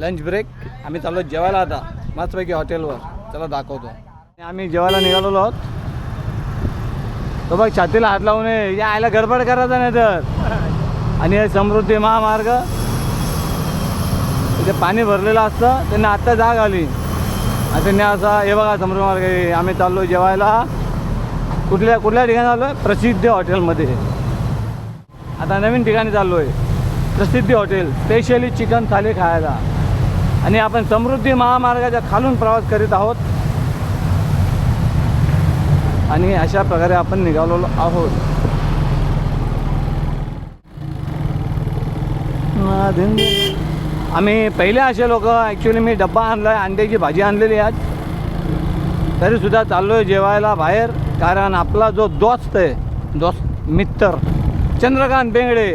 Lunch break. आम्ही चाललो जेवायला आता. मस्तपैकी हॉटेलवर. चला दाखवतो. आणि आम्ही जेवायला निघालेलो आहोत. तो बघ छातीला हात लावून ये. या आयला गडबड करायचा नाही तर. आणि हे समृद्धी महामार्ग. इथे पाणी भरलेलं असतं. त्यांना आत्ता जाग आली. आणि त्यांनी असा हे बघा समृद्धी मार्ग आहे. आम्ही चाललो जेवायला. कुठल्या कुठल्या ठिकाणी आलो? आहे प्रसिद्ध हॉटेलमध्ये. आता नवीन ठिकाणी चाललो आहे प्रसिद्धी हॉटेल. स्पेशली चिकन थाली खायला. आणि आपण समृद्धी महामार्गाच्या खालून प्रवास करीत आहोत. आणि अशा प्रकारे आपण निघालेलो आहोत. आम्ही पहिले असे लोक ॲक्च्युली मी डब्बा आणला आहे अंड्याची भाजी आणलेली आज. तरीसुद्धा चाललो आहे जेवायला बाहेर कारण आपला जो दोस्त आहे दोस्त मित्र चंद्रकांत बेंगडे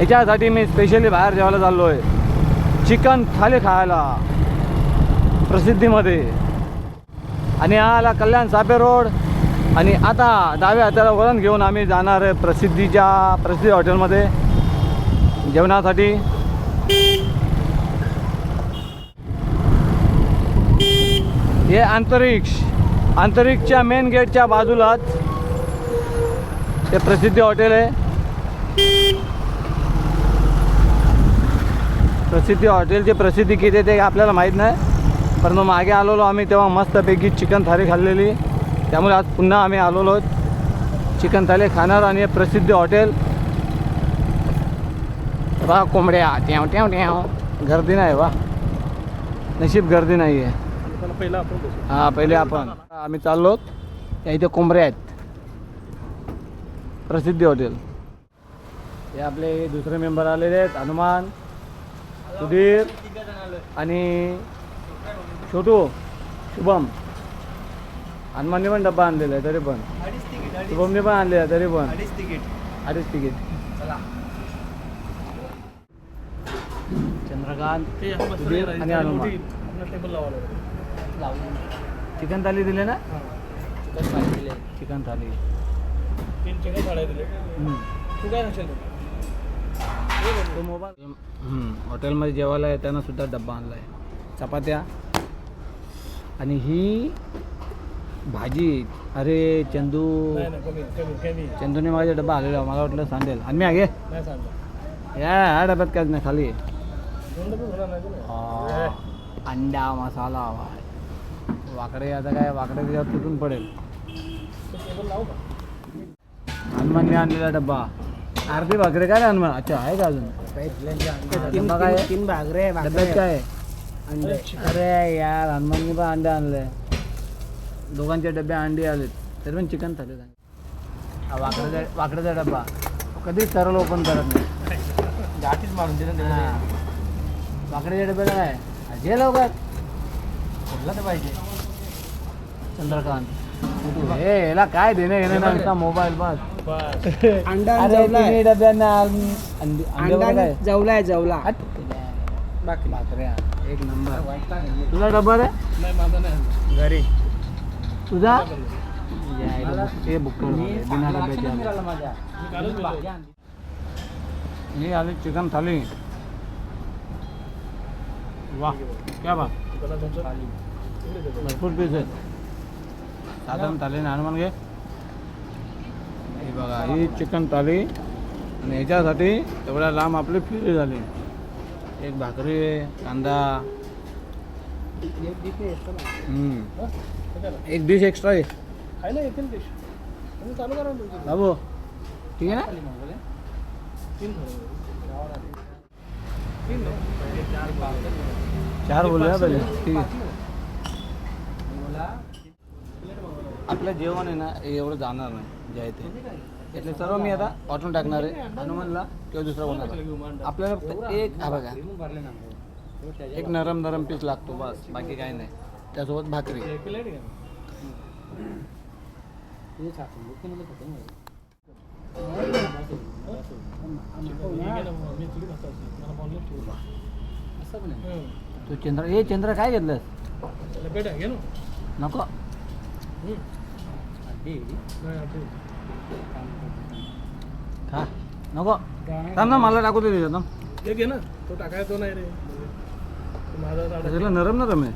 याच्यासाठी मी स्पेशली बाहेर जेवायला चाललो आहे चिकन थाली खायला प्रसिद्धीमध्ये. आणि आला कल्याण सापे रोड. आणि आता डाव्या हाताला वळण घेऊन आम्ही जाणार आहे प्रसिद्धीच्या प्रसिद्धी हॉटेलमध्ये जेवणासाठी. हे अंतरिक्ष अंतरिक्षच्या मेन गेटच्या बाजूलाच हे प्रसिद्धी हॉटेल आहे. प्रसिद्धी हॉटेलची प्रसिद्धी किती आहे ते आपल्याला माहीत नाही. पण मग मागे आलेलो आम्ही तेव्हा मस्तपैकी चिकन थाली खाल्लेली. त्यामुळे आज पुन्हा आम्ही आलेलो आहोत. चिकन थाली खाणार आणि प्रसिद्ध हॉटेल. वा कोंबड्या ट्याव ट्याव ट्याव गर्दी नाही वा नशीब गर्दी नाही आहे हां पहिले आपण. आम्ही चाललो या इथे कोंबड्या आहेत. प्रसिद्धी हॉटेल. हे आपले दुसरे मेंबर आलेले आहेत हनुमान. सुधीर आणि छोटू शुभम. हनुमानने पण डब्बा आणलेला आहे तरी पण. शुभमने पण आणलेला आहे तरी पण. अडीच तिकीट. चंद्रकांत सुधीर आणि हनुमान. चिकन थाली दिले ना? चिकन दिले. चिकन थाली तीन चिकन साड्या दिले. तू काय सांगशील तो मोबाईल हॉटेलमध्ये जेवायला येताना सुद्धा डब्बा आणला आहे चपात्या. आणि ही भाजी अरे चंदू. चंदूने माझा डब्बा आलेला मला वाटलं सांगेल आणि मी आगे. या ह्या डब्यात काहीच नाही खाली. अंडा मसाला वाकडे आता काय वाकडे त्याच्यात तुटून पडेल. हनुमानने आणलेला डब्बा. अर्धी भाकरी काय रे हनुमान अच्छा आहे का अजून काय? तीन भाकरे डब्यात काय? अंडे. अरे यार हनुमानने पण अंडे आणले. दोघांचे डबे अंडी आलेत. तरी पण चिकन थाली हा वाकड्याचा वाकड्याचा डब्बा. कधीच सरळ ओपन करत नाही. गाठीच मारून दिलं. वाकड्याच्या डब्याला काय? जे लवकर. खोलला तर पाहिजे. चंद्रकांत. हे याला काय देणं घेणं नाही. मोबाईल बस. अंडा अरे जवलाय तिन्ही डब्यांना अंडी अंडी अंडा वगैरे काय. जवलाय जवला. हट. बाकी भाकऱ्या एक नंबर. तुझा माझा नाही. घरी. तुझा? यायला बुक- हे बुक करून आले, बिना डब्याचे आले. मी. हे आले चिकन थाली. वा क्या बघ. भरपूर पीस आहेत साधारण थाली ना हनुमान घे. बघा ही चिकन थाली. आणि ह्याच्यासाठी एवढ्या लांब आपली फिरी झाली. एक भाकरी कांदा. एक डिश एक्स्ट्रा आहे. खायला येतील डिश चालू करा ना बाबू ठीक आहे ना? चार बोलूया पहिले. ठीक आहे. आपलं जेवण आहे ना एवढं जाणार नाही. जे आहे ते यातले सर्व मी आता वाटून टाकणार आहे. हनुमानला किंवा दुसरा कोणाला. आपल्याला फक्त एक हा बघा. एक नरम नरम पीस लागतो बस. बाकी काही नाही. त्यासोबत भाकरी. तो चंद्र हे चंद्र काय घेतलंस. नको. खा नको थांब ना मला टाकू दे त्याच्यात. हे घे ना तो टाकायचा तो नाही रे माझा झाड त्याला नरम नरम आहे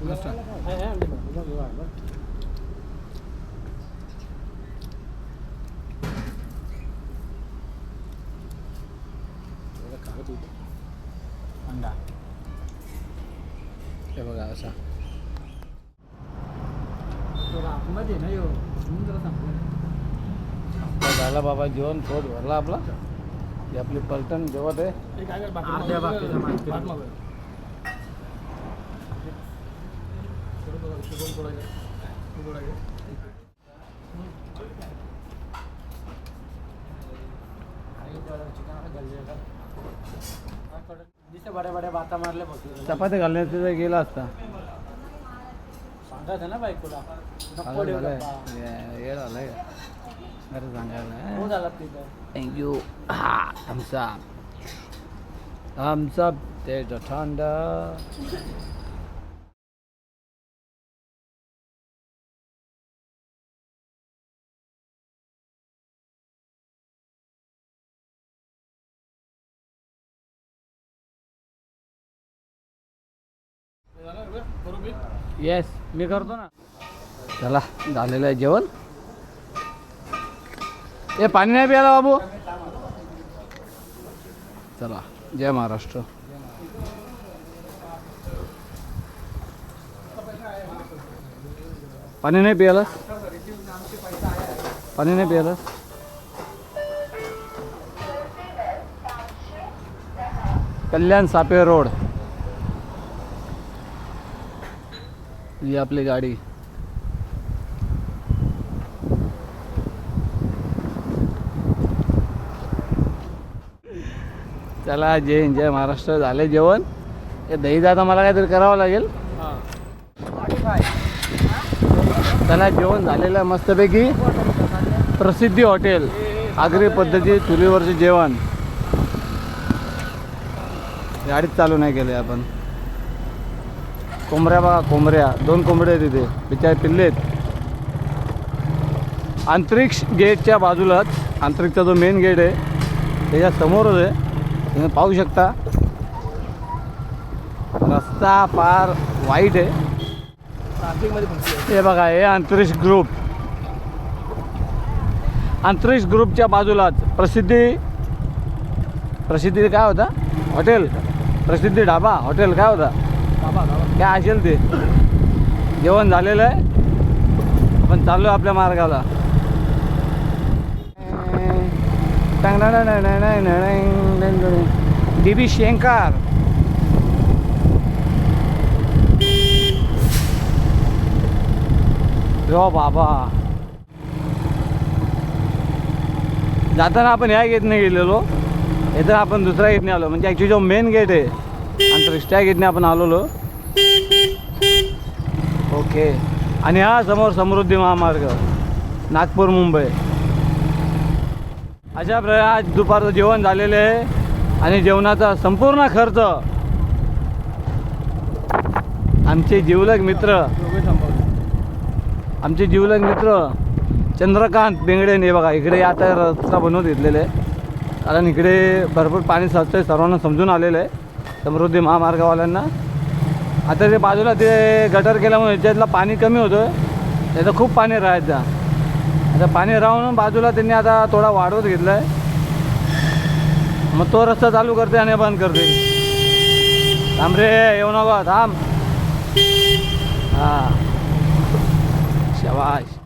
बस आहे, आहे अंडी मग. अंडा हे बघा असा आतमध्ये ना यो समुद्र आता झाला बाबा जेवण पोट भरला आपला ही आपली पलटण जेवत आहे हे काय बड्या बड्या बाता चपाती घालण्याचं गेला असता सांगायचं ना बायकोला नको देऊ झालंय. डब्बा. हे- झालंय सांगायला झाला तिथं थँक्यू हा आमचा आमचा ते थंड येस मी करतो ना. चला झालेलं आहे जेवण. ए पाणी नाही प्यायला बाबू. चला जय महाराष्ट्र. पाणी नाही प्यायला? पाणी नाही प्यायला? कल्याण सापे रोड. ही आपली गाडी. चला जय हिंद, जय महाराष्ट्र झाले जेवण. हे दही जाता मला काहीतरी करावं लागेल. चला जेवण झालेलं मस्तपैकी. प्रसिद्धी हॉटेल. आगरी पद्धती चुलीवरचे जेवण. गाडीच चालू नाही केले आपण. कोंबड्या बघा कोंबऱ्या. दोन कोंबड्या आहेत तिथे बिचारे पिल्ले आहेत. अंतरिक्ष गेटच्या बाजूलाच अंतरिक्षचा जो मेन गेट आहे त्याच्या समोरच आहे. तुम्ही पाहू शकता. रस्ता फार वाईट आहे. हे बघा हे अंतरिक्ष ग्रुप अंतरिक्ष ग्रुपच्या बाजूलाच प्रसिद्धी प्रसिद्धी काय होता? हॉटेल. प्रसिद्धी ढाबा हॉटेल काय होता? बाबा. काय असेल ते? जेवण झालेलं आहे. आपण चाललो आपल्या मार्गाला. डी बी शेंकार रो बाबा. जाताना आपण ह्या गेटने गेलेलो. येताना आपण दुसऱ्या गेटने आलो. म्हणजे ॲक्च्युली जो मेन गेट आहे आणि त्या गेटने आपण आलेलो. ओके. आणि हा समोर समृद्धी महामार्ग नागपूर मुंबई. अशा प्रकारे आज दुपारचं जेवण झालेलं आहे आणि जेवणाचा संपूर्ण खर्च आमचे जिवलग मित्र आमचे जिवलग मित्र चंद्रकांत बेंगडे हे बघा इकडे आता रस्ता बनवून घेतलेले कारण इकडे भरपूर पाणी साचतं सर्वांना समजून आलेलं आहे समृद्धी महामार्गवाल्यांना. आता ते बाजूला ते गटर केल्यामुळे याच्यातलं पाणी कमी होतं त्याचं खूप पाणी राहायचं आता पाणी राहून बाजूला त्यांनी आता थोडा वाढवत घेतला आहे मग तो रस्ता चालू करते आणि बंद करते. थांब रे येऊ नको थांब. हां. शवाश